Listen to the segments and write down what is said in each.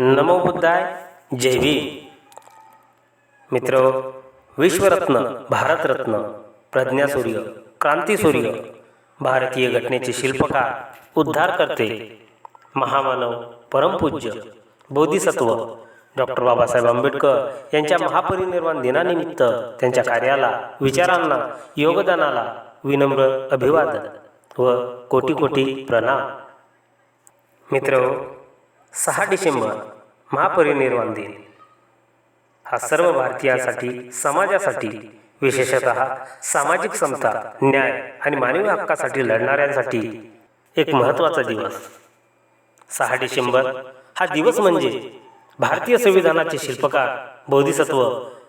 नमो बुद्धाय जय भीम. मित्र विश्वरत्न भारतरत्न प्रज्ञासूर्य क्रांतीसूर्य भारतीय घटनेचे शिल्पकार उद्धारकर्ते महामानव परमपूज्य बोधिसत्व डॉक्टर बाबासाहेब आंबेडकर यांच्या महापरिनिर्वाण दिनानिमित्त त्यांच्या कार्याला विचारांना योगदानाला विनम्र अभिवादन व कोटी कोटी प्रणाम. मित्र सहा डिसेंबर महापरिनिर्वाण दिन. हा सर्व भारतीयांसाठी समाजासाठी विशेषत सामाजिक समता न्याय आणि मानवी हक्कासाठी लढणाऱ्यांसाठी एक महत्त्वाचा दिवस. सहा डिसेंबर हा दिवस म्हणजे भारतीय संविधानाचे शिल्पकार बोधिसत्व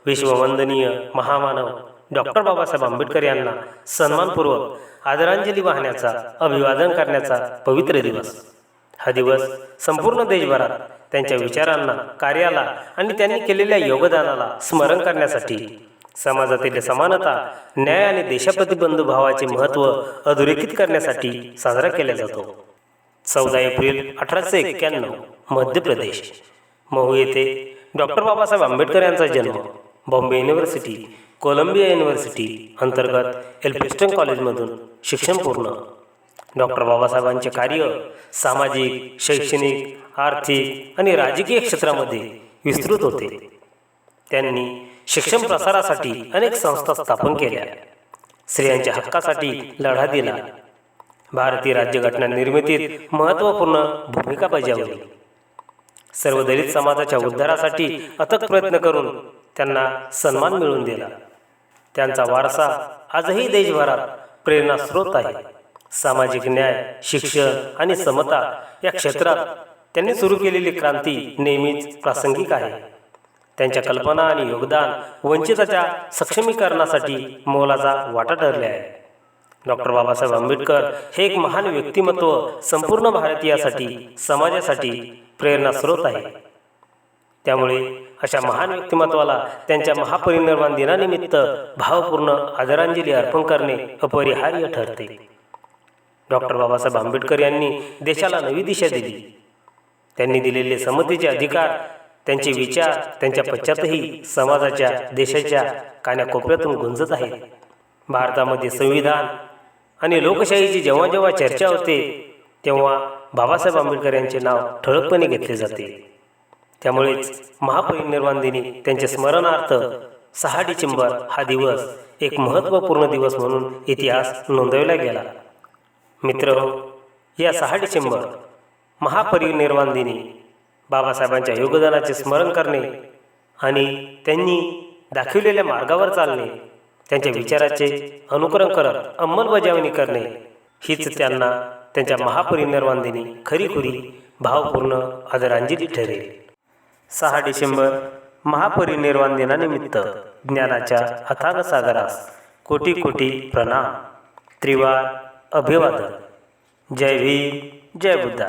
विश्ववंदनीय महामानव डॉक्टर बाबासाहेब आंबेडकर यांना सन्मानपूर्वक आदरांजली वाहण्याचा अभिवादन करण्याचा पवित्र दिवस. हा दिवस संपूर्ण देशभरात त्यांच्या विचारांना कार्याला आणि त्यांनी केलेल्या योगदानाला स्मरण करण्यासाठी समाजातील समानता न्याय आणि देशाप्रती बंधुभावाचे महत्त्व अधोरेखित करण्यासाठी साजरा केला जातो. चौदा एप्रिल अठराशे एक्क्याण्णव मध्य प्रदेश. महू येथे डॉक्टर बाबासाहेब आंबेडकर यांचा जन्म. बॉम्बे युनिव्हर्सिटी कोलंबिया युनिव्हर्सिटी अंतर्गत एल्फिस्टन कॉलेजमधून शिक्षण पूर्ण. डॉक्टर बाबासाहेबांचे कार्य सामाजिक शैक्षणिक आर्थिक आणि राजकीय क्षेत्रामध्ये विस्तृत होते. त्यांनी शिक्षण प्रसारासाठी अनेक संस्था स्थापन केल्या. स्त्रियांच्या हक्कासाठी लढा दिला. भारतीय राज्यघटना निर्मितीत महत्त्वपूर्ण भूमिका बजावली. सर्व दलित समाजाच्या उद्धारासाठी अथक प्रयत्न करून त्यांना सन्मान मिळवून दिला. त्यांचा वारसा आजही देशभरात प्रेरणास्रोत आहे. सामाजिक न्याय शिक्षण आणि समता या क्षेत्रात त्यांनी सुरू केलेली क्रांती नेहमीच प्रासंगिक आहे. त्यांच्या कल्पना आणि योगदान वंचिताच्या सक्षमीकरणासाठी मोलाचा वाटा ठरले आहे. डॉक्टर बाबासाहेब आंबेडकर हे एक महान व्यक्तिमत्व संपूर्ण भारतीयासाठी समाजासाठी प्रेरणा स्रोत आहे. त्यामुळे अशा महान व्यक्तिमत्वाला त्यांच्या महापरिनिर्वाण दिनानिमित्त भावपूर्ण आदरांजली अर्पण करणे अपरिहार्य ठरते. डॉक्टर बाबासाहेब आंबेडकर यांनी देशाला नवी दिशा दिली. त्यांनी दिलेले समतेचे अधिकार त्यांचे विचार त्यांच्या पश्चातही समाजाच्या देशाच्या कानाकोपऱ्यातून गुंजत आहेत. भारतामध्ये संविधान आणि लोकशाहीची जेव्हा जेव्हा चर्चा होते तेव्हा बाबासाहेब आंबेडकर यांचे नाव ठळकपणे घेतले जाते. त्यामुळेच महापरिनिर्वाण दिनी त्यांचे स्मरणार्थ सहा डिसेंबर हा दिवस एक महत्त्वपूर्ण दिवस म्हणून इतिहास नोंदवला गेला. मित्र या सहा डिसेंबर महापरिनिर्वाण दिनी बाबासाहेबांच्या योगदानाचे स्मरण करणे आणि त्यांनी दाखविलेल्या मार्गावर चालणे त्यांच्या विचाराचे अनुकरण करत अंमलबजावणी करणे हीच त्यांना त्यांच्या महापरिनिर्वाण दिनी खरीखुरी भावपूर्ण आदरांजली ठरेल. सहा डिसेंबर महापरिनिर्वाण दिनानिमित्त ज्ञानाच्या अथांग सागरास कोटी कोटी प्रणाम. त्रिवार अभिवादन जय भीम जय बुद्धा